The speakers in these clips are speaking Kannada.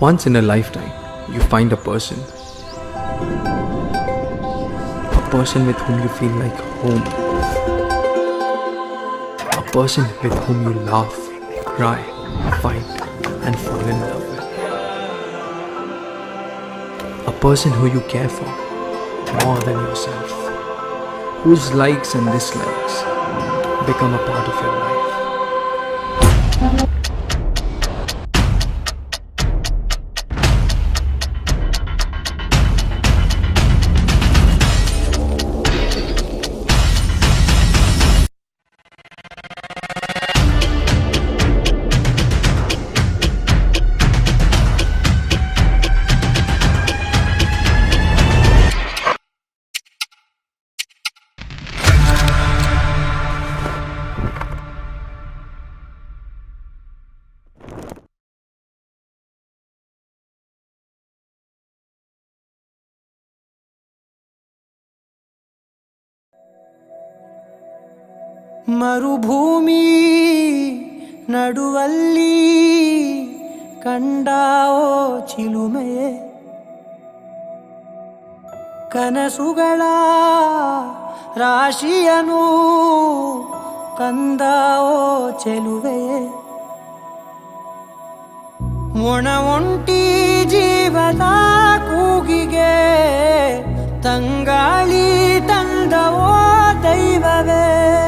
Once in a lifetime, you find a person. A person with whom you feel like home. A person with whom you laugh, cry, fight, and fall in love with. A person who you care for more than yourself. Whose likes and dislikes become a part of your life. ಮರುಭೂಮಿ ನಡುವಲ್ಲಿ ಕಂಡಾವೋ ಚಿಲುಮೆಯೇ? ಕನಸುಗಳ ರಾಶಿಯನು ತಂದಾವೋ ಚೆಲುವೆಯೇ? ಒಂಟಿ ಜೀವದ ಕೂಗಿಗೆ ತಂಗಾಳಿ ತಂದವೋ ದೈವವೇ?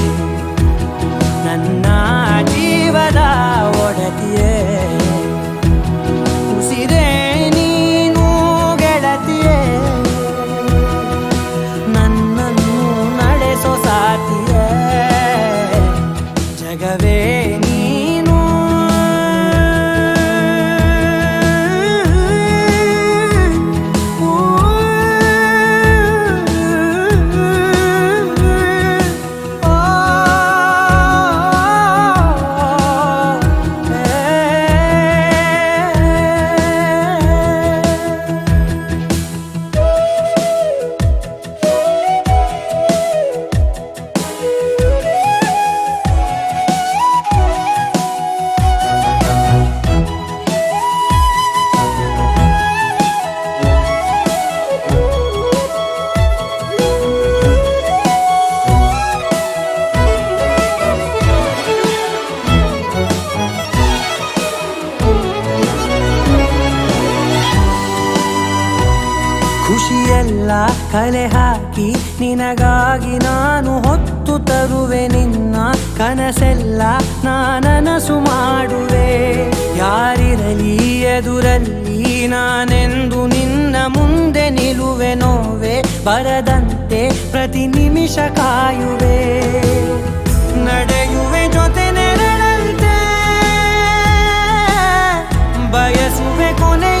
ನನ್ನ ಜೀವದ ಒಡತಿಯೇ? ನಾನನಸು ಮಾಡುವೆ. ಯಾರಿರಲಿ ಎದುರಲ್ಲಿ ನಾನೆಂದು ನಿನ್ನ ಮುಂದೆ ನಿಲುವೆ ನೋವೆ. ಬರದಂತೆ ಪ್ರತಿ ನಿಮಿಷ ಕಾಯುವೆ. ನಡೆಯುವೆ ಜೊತೆ ನೆರಳಂತೆ. ಬಯಸುವೆ ಕೊನೆ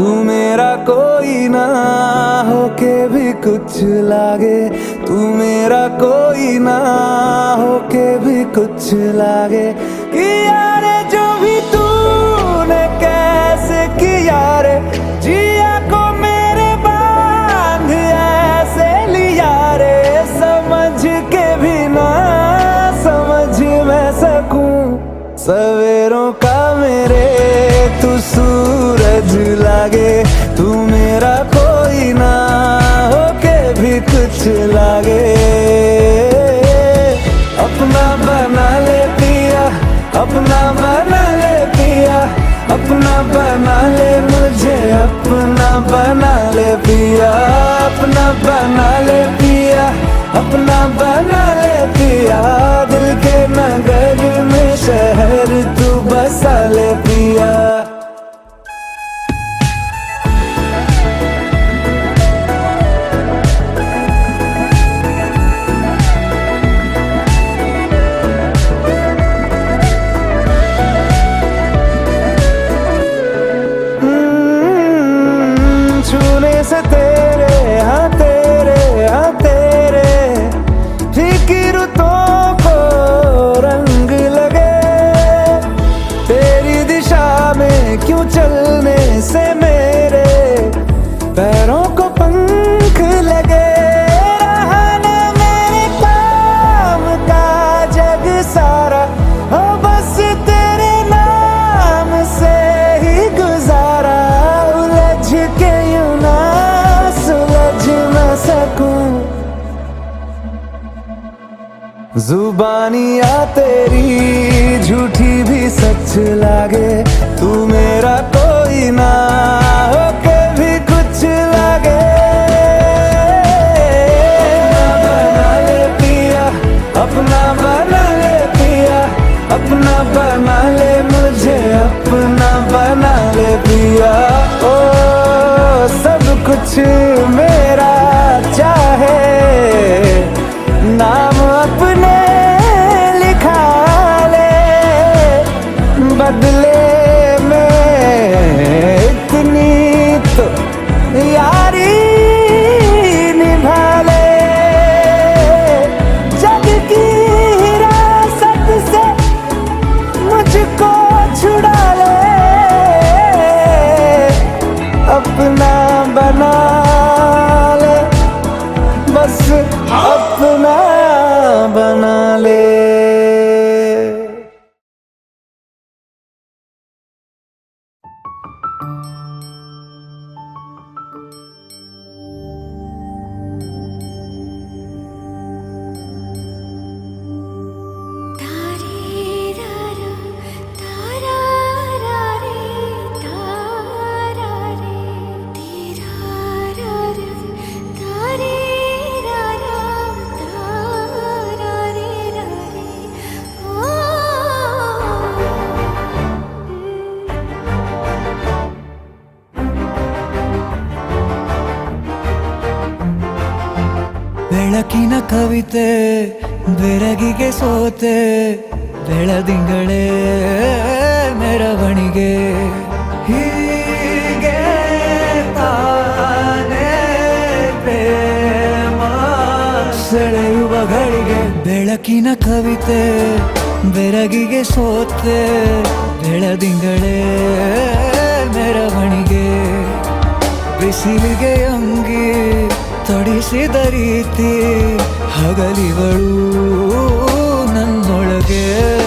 तू मेरा कोई ना होके भी कुछ लागे। तू मेरा कोई ना होके भी कुछ लागे। कि यारे जो भी तूने कैसे किया रे, जिया को मेरे बाँध ऐसे लिया रे। समझ के भी ना, समझ मैं सकूँ, सवेरों अपना बना ले पिया, अपना बना ले, मुझे अपना बना ले पिया, अपना बना ले पिया, अपना बना ले पिया, दिल के नगर में शहर तू बसा ले पिया। जुबानिया तेरी झूठी भी सच लागे। ಬೆಳಕಿನ ಕವಿತೆ, ಬೆರಗಿಗೆ ಸೋತೆ ಬೆಳದಿಂಗಳೇ ಮೆರವಣಿಗೆ. ಹೀಗೆ ಬೆಳಕಿನ ಕವಿತೆ, ಬೆರಗಿಗೆ ಸೋತೆ ಬೆಳದಿಂಗಳೇ ಮೆರವಣಿಗೆ. ಬಿಸಿಲಿಗೆ ಅಂಗಿ ತೊಡಿಸಿದ ರೀತಿ ಹಗಲಿಗಳು ನನ್ನೊಳಗೆ.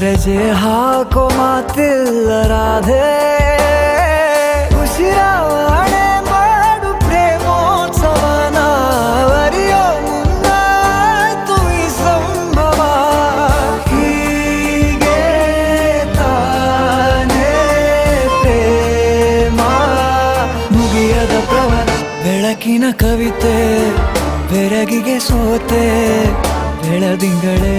ರಜೆ ಹಾಕೋ ಮಾತಿಲ್ಲ ರಾಧೆ. ಉಸಿರಾವಣೆ ಮಾಡು ಸಂಭವ. ಮುಗಿಯದ ಬೆಳಕಿನ ಕವಿತೆ ಬೆರಗಿಗೆ ಸೋತೆ ಬೆಳದಿಂಗಳೇ.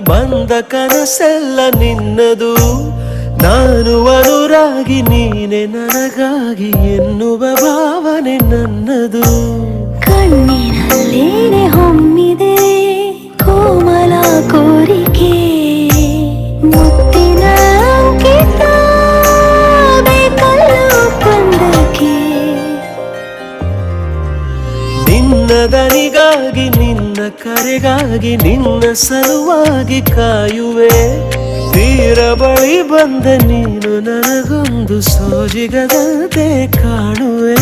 ಬಂದ ಕನಸೆಲ್ಲ ನಿನ್ನದು. ನಾನು ಅನುರಾಗಿ ನೀನೆ ನನಗಾಗಿ ಎನ್ನುವ ಭಾವನೆ ನನ್ನದು. ಕಣ್ಣಿನಲ್ಲೇನೆ ಹೊಮ್ಮಿದೆ ಕೋಮಲ ಕೋರಿಕೆ. ಮುತ್ತಿನ ಅಂಕಿತ ಕರೆಗಾಗಿ ನಿನ್ನ ಸಲುವಾಗಿ ಕಾಯುವೆ. ತೀರ ಬಳಿ ಬಂದ ನೀನು ನನಗೊಂದು ಸೋಜಿಗದಂತೆ ಕಾಣುವೆ.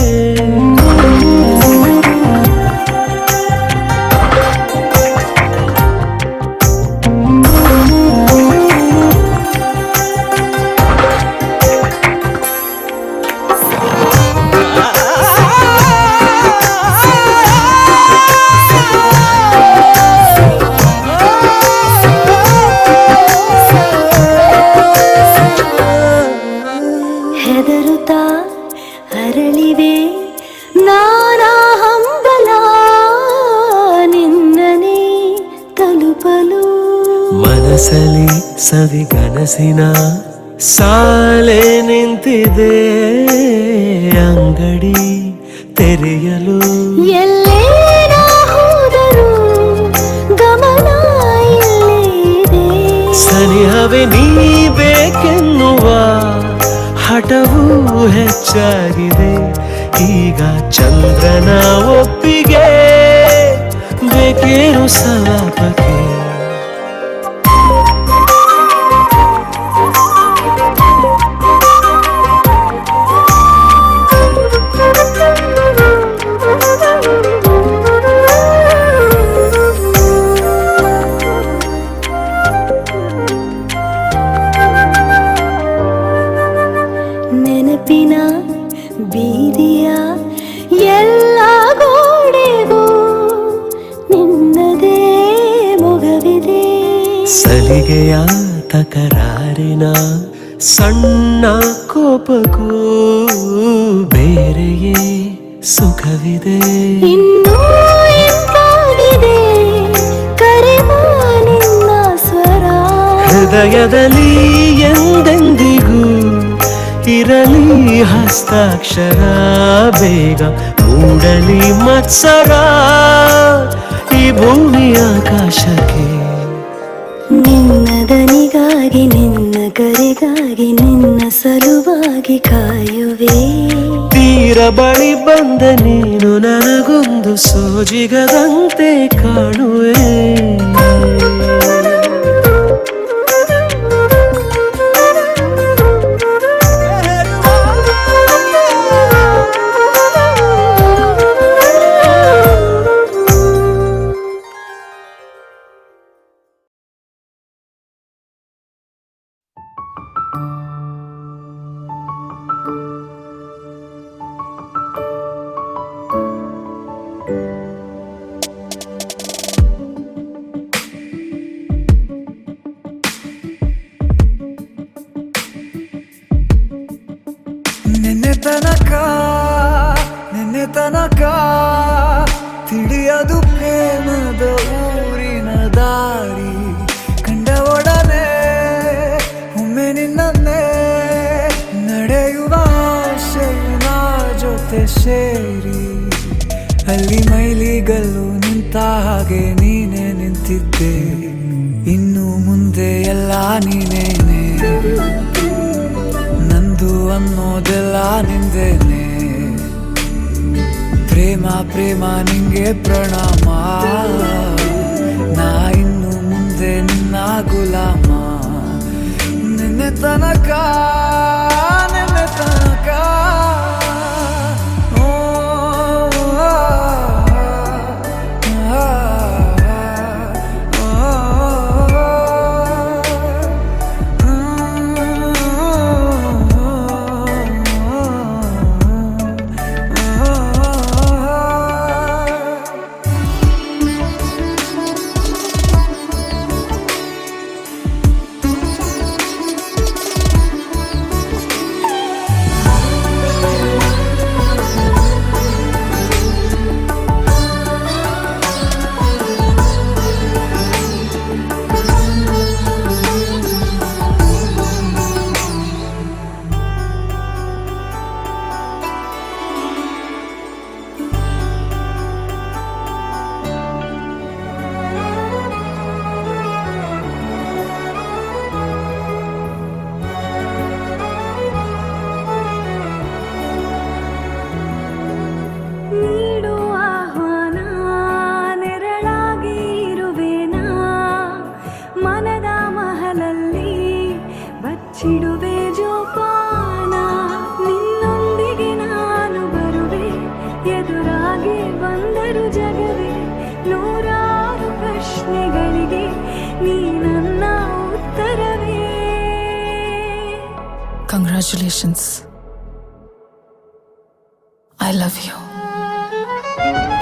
ಸವಿಗನಸಿನ ಸಾಲೆ ನಿಂತಿದೆ ಅಂಗಡಿ ತೆರೆಯಲು. ಎಲ್ಲೇ ಹೋದರೂ ಗಮನ ಸನಿಹವೇ ನೀ ಬೇಕೆನ್ನುವ ಹಠವೂ ಹೆಚ್ಚಾಗಿದೆ. ಈಗ ಚಂದ್ರನ ಒಪ್ಪಿಗೆ ಬೇಕೇನು ಸಲಾಪಕ್ಕೆ? ಸಲಿಗೆಯ ತಕರಾರಿನ ಸಣ್ಣ ಕೋಪಕ್ಕೂ ಬೇರೆಯೇ ಸುಖವಿದೆ. ಹೃದಯದಲ್ಲಿ ಎಂದೆಂದಿಗೂ ಇರಲಿ ಹಸ್ತಾಕ್ಷರ ಬೇಗ ಮೂಡಲಿ ಮತ್ಸರ. ಈ ಭೂಮಿ ಆಕಾಶಕ್ಕೆ ದನಿಗಾಗಿ ನಿನ್ನ ಕರೆಗಾಗಿ ನಿನ್ನ ಸಲುವಾಗಿ ಕಾಯುವೆ. ತೀರ ಬಳಿ ಬಂದ ನೀನು ನನಗೊಂದು ಸೋಜಿಗದಂತೆ ತಿಳಿಯದು ಪ್ರೇಮದ ಊರಿನ ದಾರಿ. ಕಂಡ ಒಡನೆ, ಒಮ್ಮೆ ನಿನ್ನೇ ನಡೆಯುವ ಆಸೆಯು ನಾ ಜೊತೆ ಸೇರಿ. ಅಲ್ಲಿ ಮೈಲಿಗಲ್ಲು ನಿಂತ ಹಾಗೆ ನೀನೆ ನಿಂತಿದ್ದೆ. ಇನ್ನು ಮುಂದೆ ಎಲ್ಲ ನೀನೇನೆ. ನಂದು ಅನ್ನೋದೆಲ್ಲ ನಿಂದೇನೆ. ಪ್ರೇಮ ಪ್ರೇಮ ನಿಂಗೆ ಪ್ರಣಾಮ ನಾ ಇನ್ನು ಮುಂದೆ ನಿನ್ನ ಗುಲಾಮ ನಿನ್ನೆ ತನಕ ನಿನ್ನೆ ತನಕ Congratulations. I love you.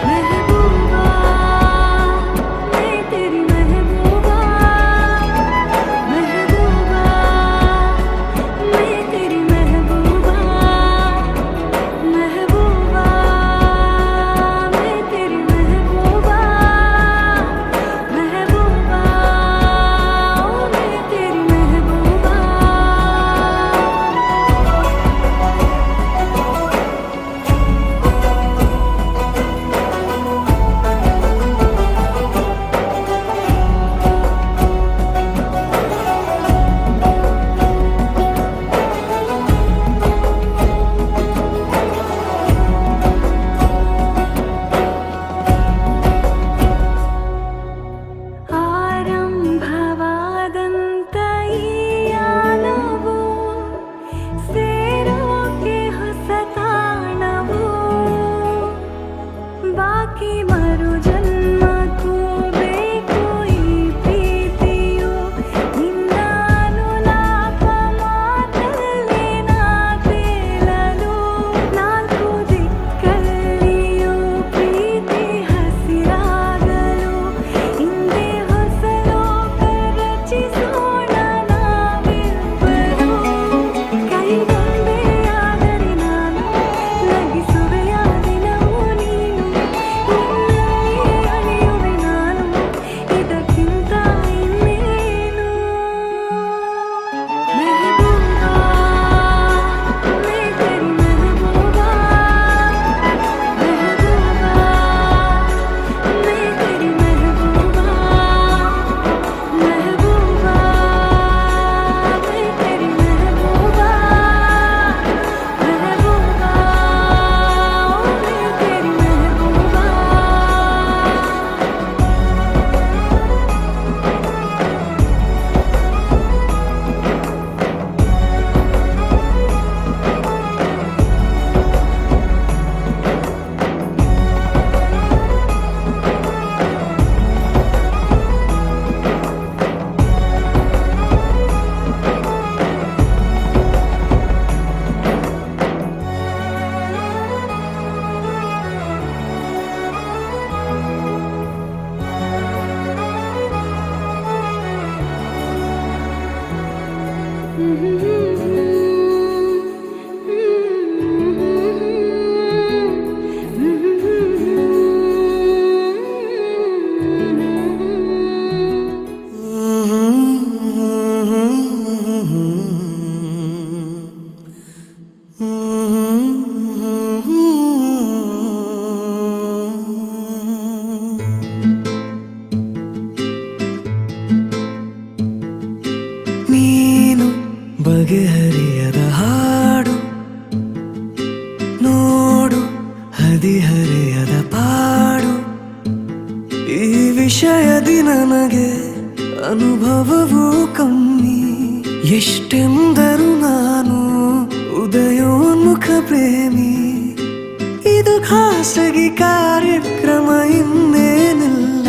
ಖಾಸಗಿ ಕಾರ್ಯಕ್ರಮ ಇನ್ನೇನಿಲ್ಲ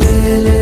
ನೀನು